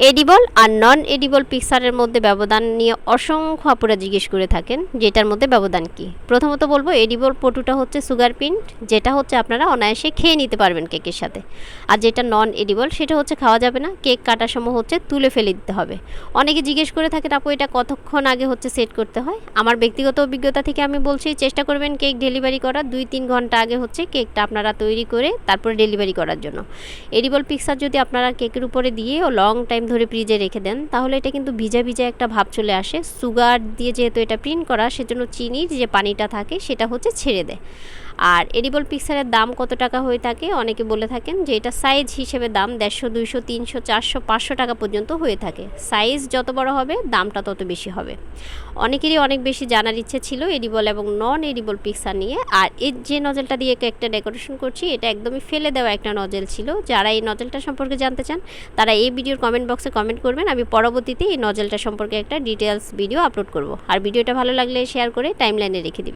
Edible আর নন edible পিকচারের মধ্যে ব্যবধান নিয়ে অসংখ্য আপুরা জিজ্ঞেস করে থাকেন, যেটার মধ্যে ব্যবধান কি? প্রথমত বলব, এডিবল পটুটা হচ্ছে সুগার পিন্ট, যেটা হচ্ছে আপনারা অনায়াসে খেয়ে নিতে পারবেন কেকের সাথে। আর যেটা নন এডিবল, সেটা হচ্ছে খাওয়া যাবে না, কেক কাটার সময় হচ্ছে তুলে ফেলে দিতে হবে। অনেকে জিজ্ঞেস করে থাকেন, আপু, এটা কতক্ষণ আগে হচ্ছে সেট করতে হয়? আমার ব্যক্তিগত অভিজ্ঞতা থেকে আমি বলছি, চেষ্টা করবেন কেক ডেলিভারি করার, দুই তিন ঘণ্টা আগে হচ্ছে কেকটা আপনারা তৈরি করে তারপরে ডেলিভারি করার জন্য। এডিবল পিকচার যদি আপনারা কেকের উপরে দিয়ে ও লং টাইম ধরে ফ্রিজে রেখে দেন, তাহলে এটা কিন্তু ভিজা ভিজা একটা ভাব চলে আসে। সুগার দিয়ে যেহেতু এটা প্রিন্ট করা, সেজন্য চিনির যে পানিটা থাকে, সেটা হচ্ছে ছেড়ে দেয়। আর এডিবল পিকচারের দাম কত টাকা হয়ে থাকে? অনেকে বলে থাকেন যে এটা সাইজ হিসেবে দাম দেড়শো, দুইশো, তিনশো, চারশো, পাঁচশো টাকা পর্যন্ত হয়ে থাকে। সাইজ যত বড় হবে, দামটা তত বেশি হবে। অনেকেরই অনেক বেশি জানার ইচ্ছে ছিল এডিবল এবং নন এডিবল পিকচার নিয়ে। আর এর যে নজলটা দিয়ে একটা ডেকোরেশন করছি, এটা একদমই ফেলে দেওয়া একটা নজল ছিল। যারা এই নজলটা সম্পর্কে জানতে চান, তারা এই ভিডিওর কমেন্ট বক্সে কমেন্ট করবেন। আমি পরবর্তীতে এই নজলটা সম্পর্কে একটা ডিটেলস ভিডিও আপলোড করব। আর ভিডিওটা ভালো লাগলে শেয়ার করে টাইমলাইনে রেখে দিবেন।